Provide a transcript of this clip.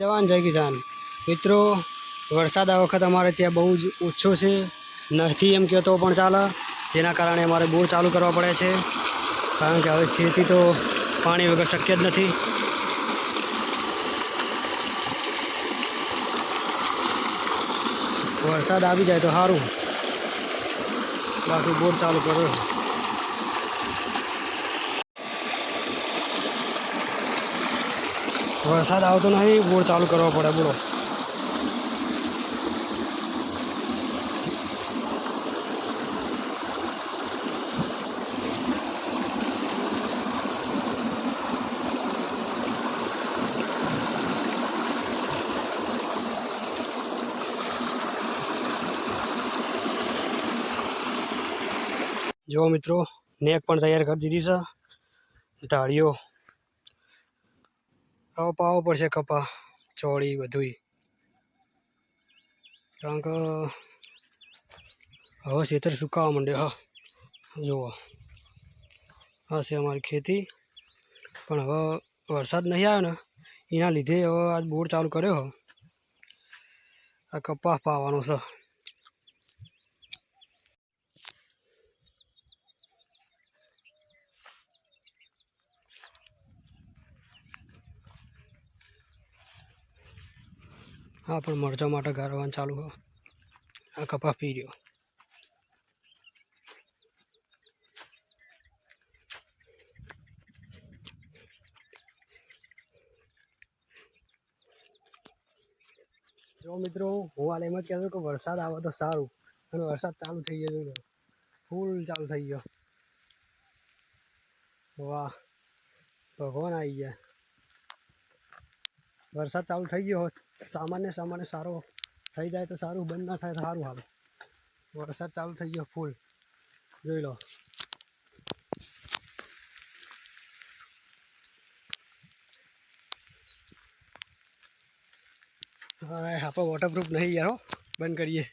જવાન જય કિસાન. મિત્રો, વરસાદ આ વખત અમારે ત્યાં બહુ જ ઓછો છે. નથી એમ કહેતો પણ ચાલે. જેના કારણે અમારે બોર ચાલુ કરવા પડે છે. કારણ કે હવે ખેતી તો પાણી વગર શક્ય જ નથી. વરસાદ આવી જાય તો સારું. બાકી બોર ચાલુ કર્યો વરસાદ આવતો નહીં, બોર ચાલુ કરવો પડે, બોલો. જો મિત્રો, નેક પણ તૈયાર કરી દીધી છે. ઢાળીઓ હવે પાવો પડશે કપા, ચોળી, બધુંય. કારણ કે હવે ખેતર સુકાવા માંડે, હા. જુઓ. હા, છે અમારી ખેતી. પણ હવે વરસાદ નહીં આવ્યો ને, એના લીધે હવે આજ બોર ચાલુ કર્યો. આ કપાસ પાવાનો છે. હા, પણ મરચા માટે ગારવાનું ચાલુ હો આ કપાસ પી ગયો જો મિત્રો, હું હાલ એમ જ કહેતો કે વરસાદ આવે તો સારું અને વરસાદ ચાલુ થઈ ગયો ફૂલ ચાલુ થઈ ગયો. વાહ, ભગવાન આવી ગયા. વરસાદ ચાલુ થઈ ગયો હોત, સામાન્ય સામાન્ય સારો થઈ જાય તો સારું, બંધ ના થાય તો સારું હાલે વરસાદ ચાલુ થઈ ગયો ફૂલ. જોઈ લો. હા આપણે વોટરપ્રૂફ નહીં યાર બંધ કરીએ.